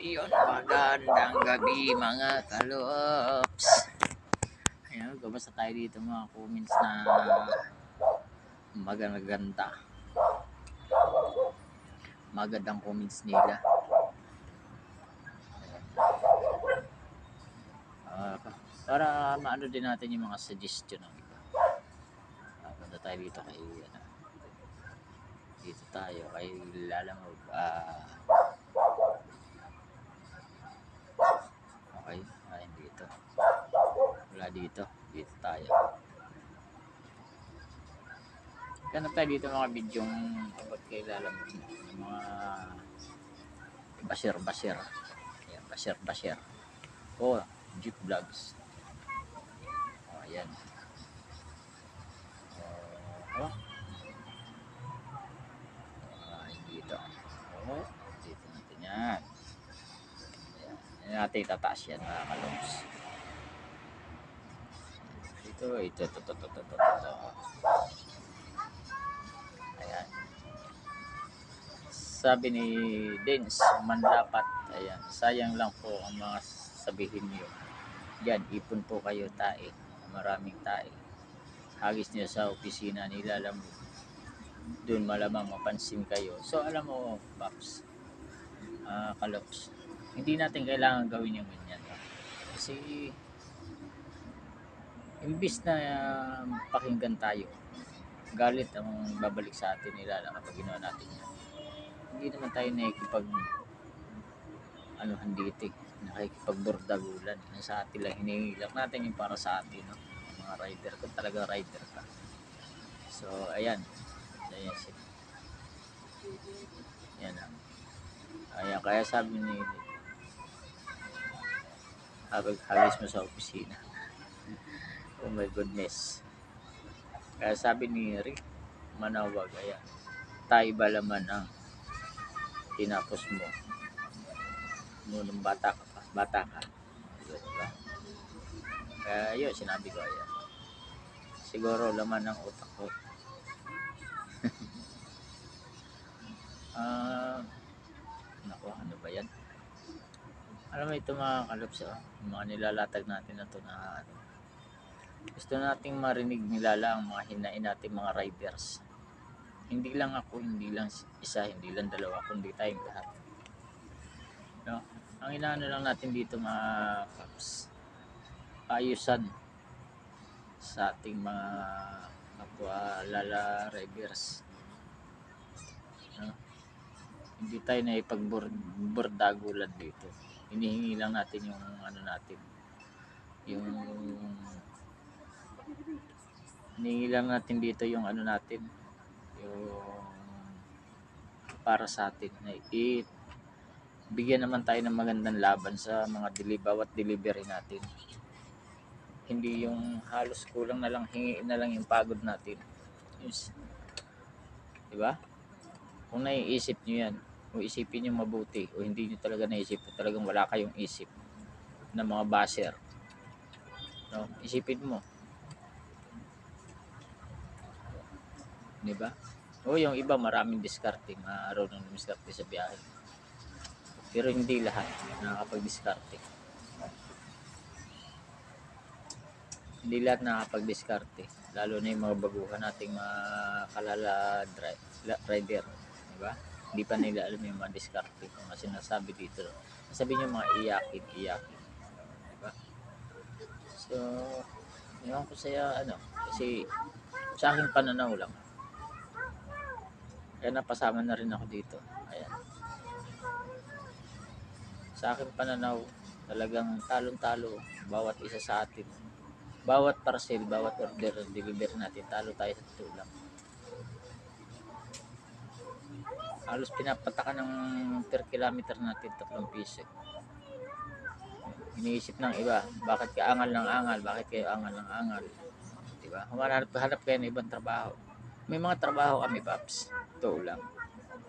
Iyon, magandang gabi mga kalops. Ayan, gabasa tayo dito mga comments na magaganda. Magandang comments nila. Ah, para maano din natin yung mga suggestion ng iba. Punta tayo dito kay ano, dito tayo kay Lalamog. Ah, Okay, ayun dito. Wala dito. Dito tayo. Ganap tayo dito mga bidyong abot kay lalamog. Yung mga basir-basir. Ayan, basir-basir. Oh, Jeep Vlogs. Oh, ayan. Oh, oh. Ah, dito. Oh, dito natin yan. Ayan natin itataas yan mga kalungs. Ito, ito, ito, ito, ito, ito, ito. Ayan. Sabi ni Dens, mandapat, ayan, sayang lang po ang mga sabihin niyo. Yan, ipon po kayo tae, maraming tae. Hagis niyo sa opisina nila, alam mo, doon malamang mapansin kayo. So, alam mo, Paps, ah Kalops, hindi natin kailangan gawin yung ganyan. Kasi imbis na um, pakinggan tayo, galit ang babalik sa atin nila na kapag ginawa natin yan. Hindi naman tayo nakikipag anuhan dito eh. Nakikipagbordagulan. Yung sa atin lang, hinihingi lang natin yung para sa atin. No? Mga rider, kung talaga rider ka. So, ayan. Ayan si Yan lang. Ayan, kaya sabi ni habang halis mo sa opisina. Oh my goodness. Kaya sabi ni Rick Manawag, ayan, tayo ba laman ang tinapos mo nung bata ka pa, bata ka. Diba? Kaya yun, sinabi ko, ayan. Siguro laman ng utak ko. Ah, nako, ano ba yan? Alam mo ito mga kalops, oh, mga nilalatag natin na ito na ano, gusto nating marinig nilala ang mga hinain natin mga riders. Hindi lang ako, hindi lang isa, hindi lang dalawa, kundi tayong lahat. No? Ang inaano lang natin dito mga kaps, ayusan sa ating mga kapwa lala riders. No? Hindi tayo na ipagbordagulan dito hinihingi lang natin yung ano natin yung hinihingi lang natin dito yung ano natin yung para sa atin na i bigyan naman tayo ng magandang laban sa mga deli, bawat delivery natin hindi yung halos kulang na lang hingiin na lang yung pagod natin Yes. di ba kung naiisip nyo yan o isipin nyo mabuti o hindi nyo talaga naisip talagang wala kayong isip ng mga baser no? isipin mo di ba o yung iba maraming diskarte marunong diskarte sa biyahe pero hindi lahat nakakapag-diskarte hindi lahat nakakapag-diskarte lalo na yung mga baguhan nating mga kalala rider di ba hindi pa nila alam yung mga diskarte kung sinasabi dito. Sabi niyo mga iyakin, iyakin. Diba? So, ewan ko sa'yo, ano, kasi sa aking pananaw lang. Kaya napasama na rin ako dito. Ayan. Sa aking pananaw, talagang talon-talo bawat isa sa atin. Bawat parcel, bawat order deliver natin, talo tayo sa tulang. halos pinapataka ng per kilometer natin tatlong piso. Iniisip ng iba, bakit ka angal ng angal, bakit kayo angal ng angal. Di ba? Humanap hanap kayo ng ibang trabaho. May mga trabaho kami, Paps. Ito lang.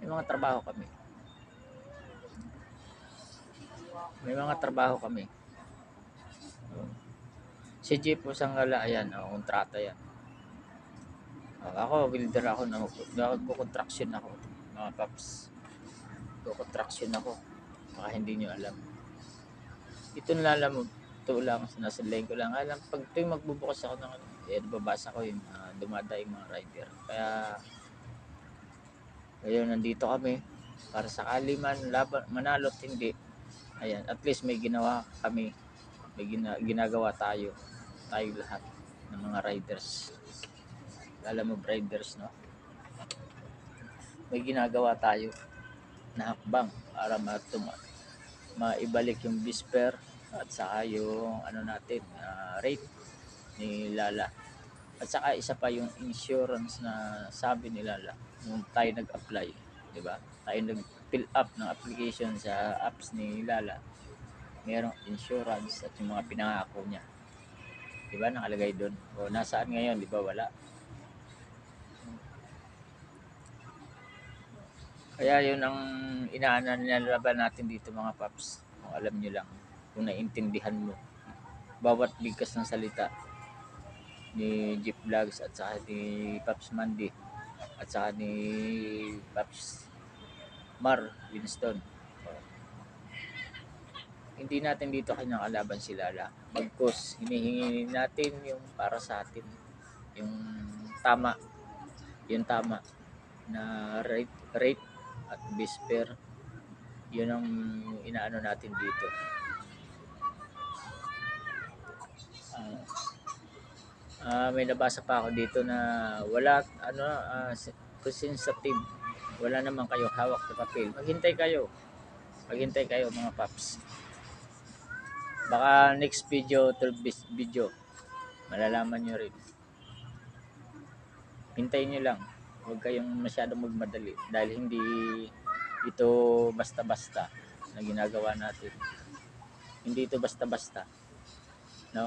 May mga trabaho kami. May mga trabaho kami. Si Jeep Sangala, ayan, oh, kontrata yan. Oh, ako, builder ako, nagko-contraction ako mga paps. Go-contraction ako. Baka hindi nyo alam. Ito nalalam ito lang, nasa lane ko lang. Alam, pag tuwing magbubukas ako ng ano, eh, babasa ko yung uh, dumadaing mga rider. Kaya, ayun, nandito kami. Para sakali man, laban, manalo't hindi. Ayan, at least may ginawa kami. May gina, ginagawa tayo. Tayo lahat ng mga riders. Alam mo, riders, no? May ginagawa tayo na hakbang para matuma maibalik yung bisper at saka yung ano natin ah, rate ni Lala. At saka isa pa yung insurance na sabi ni Lala nung tayo nag-apply di ba? Tayo nag-fill up ng application sa apps ni Lala. Merong insurance at yung mga pinangako niya. Di ba? Nakalagay doon. O nasaan ngayon? Di ba? Wala. Kaya yun ang inaanan nilalaban natin dito mga paps. Kung alam nyo lang, kung naiintindihan mo. Bawat bigkas ng salita ni Jeep Vlogs at saka ni Paps Mandy at saka ni Paps Mar Winston. Hindi natin dito kinakalaban si Lala. Bagkus, hinihingi natin yung para sa atin. Yung tama. Yung tama na rate, rate at bisper yun ang inaano natin dito Ah, ah, may nabasa pa ako dito na wala ano uh, sensitive wala naman kayo hawak na papel maghintay kayo maghintay kayo mga paps baka next video 12 bis- video malalaman nyo rin hintayin nyo lang huwag kayong masyadong magmadali dahil hindi ito basta-basta na ginagawa natin. Hindi ito basta-basta. No?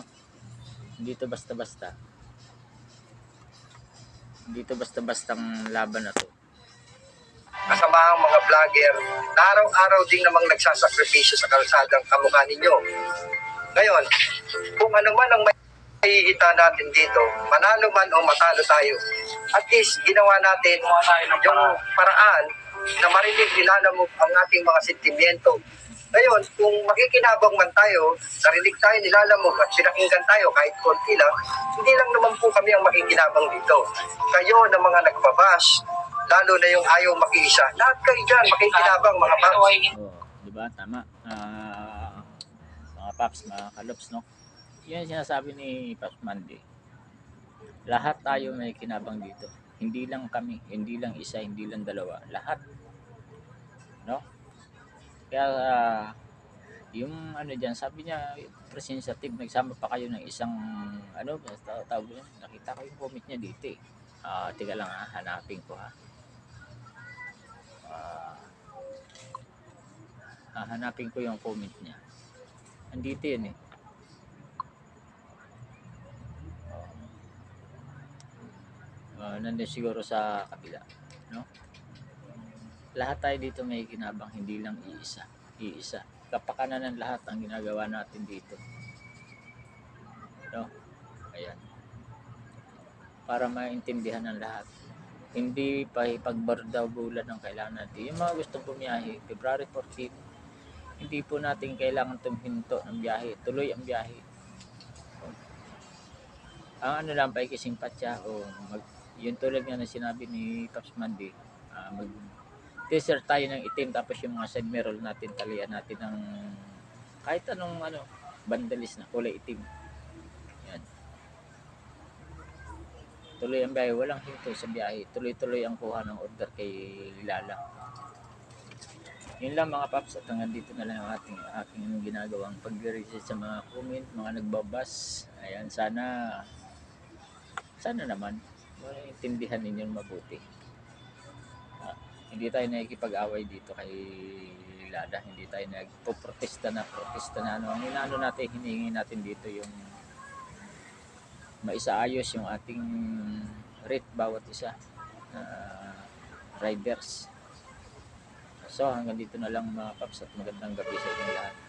Hindi ito basta-basta. Hindi ito basta-bastang laban na to. kasamahang mga vlogger araw-araw din namang nagsasakripisyo sa kalsadang kamukha ninyo. Ngayon, kung ano man ang mahihita natin dito, manalo man o matalo tayo, at least ginawa natin yung paraan na marinig nila mo ang ating mga sentimiento. Ngayon, kung makikinabang man tayo, narinig tayo, nilalamog at pinakinggan tayo kahit konti lang, hindi lang naman po kami ang makikinabang dito. Kayo na mga nagbabash, lalo na yung ayaw makiisa. Lahat kayo dyan, makikinabang mga paps. Oh, di ba? Tama. Ah, mga paps, mga kalops, no? Yan yung sinasabi ni Paps Mandy. Lahat tayo may kinabang dito. Hindi lang kami, hindi lang isa, hindi lang dalawa. Lahat. No? Kaya ah, yung ano diyan, sabi niya representative, nagsama pa kayo ng isang ano, tawag niya, nakita ko yung comment niya dito eh. Ah, tiga lang ha, hanapin ko ha. Ah, hahanapin ko yung comment niya. Andito yun eh. Uh, nandun siguro sa kabila. No? Lahat tayo dito may kinabang, hindi lang iisa. Iisa. Kapakanan ng lahat ang ginagawa natin dito. No? Ayan. Para maintindihan ng lahat. Hindi pa ipagbardagulan ang kailangan natin. Yung mga gustong bumiyahe, February 14, hindi po natin kailangan tumhinto ng biyahe. Tuloy ang biyahe. Ang ano lang pa ikisimpatya o mag, yun tulad nga na sinabi ni Pops Mandy, ah, mag teaser tayo ng itim tapos yung mga side mirror natin talian natin ng kahit anong ano bandalis na kulay itim. Yan. Tuloy ang biyahe, walang hinto sa biyahe. Tuloy-tuloy ang kuha ng order kay Lala. Yun lang mga paps at hanggang dito na lang ang ating, aking ginagawang pag-research sa mga comment, mga nagbabas. Ayan, sana sana naman maintindihan ninyo mabuti. Hindi tayo nakikipag-away dito kay Lada, hindi tayo nagpo-protesta na protesta na ano. Ang inaano natin, hinihingi natin dito yung maisaayos yung ating rate bawat isa na riders. So hanggang dito na lang mga paps at magandang gabi sa inyong lahat.